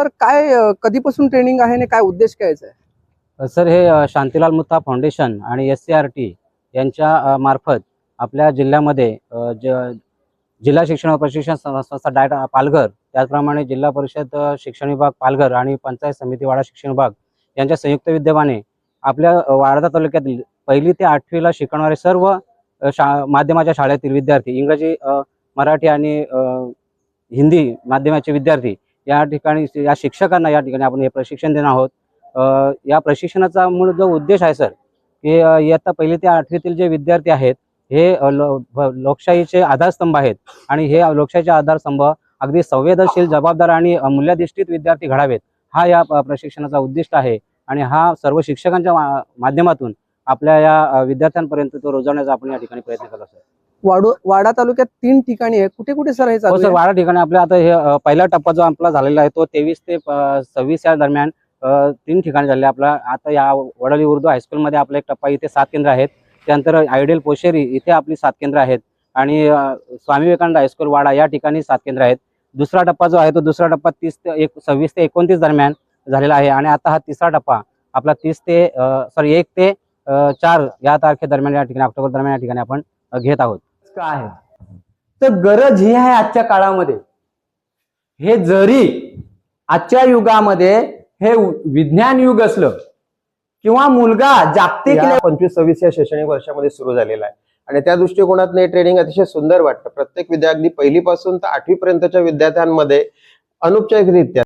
Sir काय कधीपासून training आहे आणि काय उद्देश काय आहे सर? हे शांतीलाल मुत्ता फाउंडेशन आणि एस सी आर टी यांच्या मार्फत आपल्या जिल्ह्यामध्ये ज जिल्हा शिक्षण प्रशिक्षण संस्था डायट पालघर त्याचप्रमाणे जिल्हा परिषद शिक्षण विभाग पालघर आणि पंचायत समिती वाडा शिक्षण विभाग यांच्या संयुक्त विद्यमाने आपल्या वाडा तालुक्यातील पहिली ते आठवीला शिकणारे सर्व शा माध्यमाच्या शाळेतील विद्यार्थी इंग्रजी मराठी आणि हिंदी माध्यमाचे विद्यार्थी या ठिकाणी या शिक्षकांना या ठिकाणी आपण हे प्रशिक्षण देणार आहोत. या प्रशिक्षणाचा मूळ जो उद्देश आहे सर की इयत्ता पहिली ते आठवीतील जे विद्यार्थी आहेत हे लो- लोकशाहीचे आधारस्तंभ आहेत आणि हे लोकशाहीचे आधारस्तंभ अगदी संवेदनशील जबाबदार आणि मूल्याधिष्ठित विद्यार्थी घडावेत हा या प्रशिक्षणाचा उद्दिष्ट आहे. आणि हा सर्व शिक्षकांच्या मा- माध्यमातून आपल्या या विद्यार्थ्यांपर्यंत तो रोजवण्याचा आपण या ठिकाणी प्रयत्न करत असतो वाडू वाडा तालुक्यात तीन ठिकाणी आहे. कुठे कुठे सर हे हो चालू सर आहे? वाडा ठिकाणी आपल्या आता हे पहिला टप्पा जो आपला झालेला आहे तो तेवीस ते सव्वीस या दरम्यान तीन ठिकाणी झाले. आपला आता या वडोली उर्दू हायस्कूलमध्ये आपला एक टप्पा इथे सात केंद्र आहेत. त्यानंतर आयडियल पोशेरी इथे आपली सात केंद्र आहेत. आणि स्वामी विवेकानंद हायस्कूल वाडा या ठिकाणी सात केंद्र आहेत. दुसरा टप्पा जो आहे तो दुसरा टप्पा तीस ते एक सव्वीस ते एकोणतीस दरम्यान झालेला आहे. आणि आता हा तिसरा टप्पा आपला तीस ते सॉरी एक ते चार या तारखेदरम्यान या ठिकाणी ऑक्टोबर दरम्यान या ठिकाणी आपण घेत आहोत. काय आहे? तर गरज ही आहे आजच्या काळामध्ये. हे जरी आजच्या युगामध्ये हे विज्ञान युग असलं किंवा मुलगा जागतिक पंचवीस सव्वीस या शैक्षणिक वर्षामध्ये सुरू झालेला आहे. आणि त्या दृष्टिकोनात हे ट्रेनिंग अतिशय सुंदर वाटतं. प्रत्येक विद्यार्थी पहिलीपासून तर आठवी पर्यंतच्या विद्यार्थ्यांमध्ये अनौपचारिकरित्या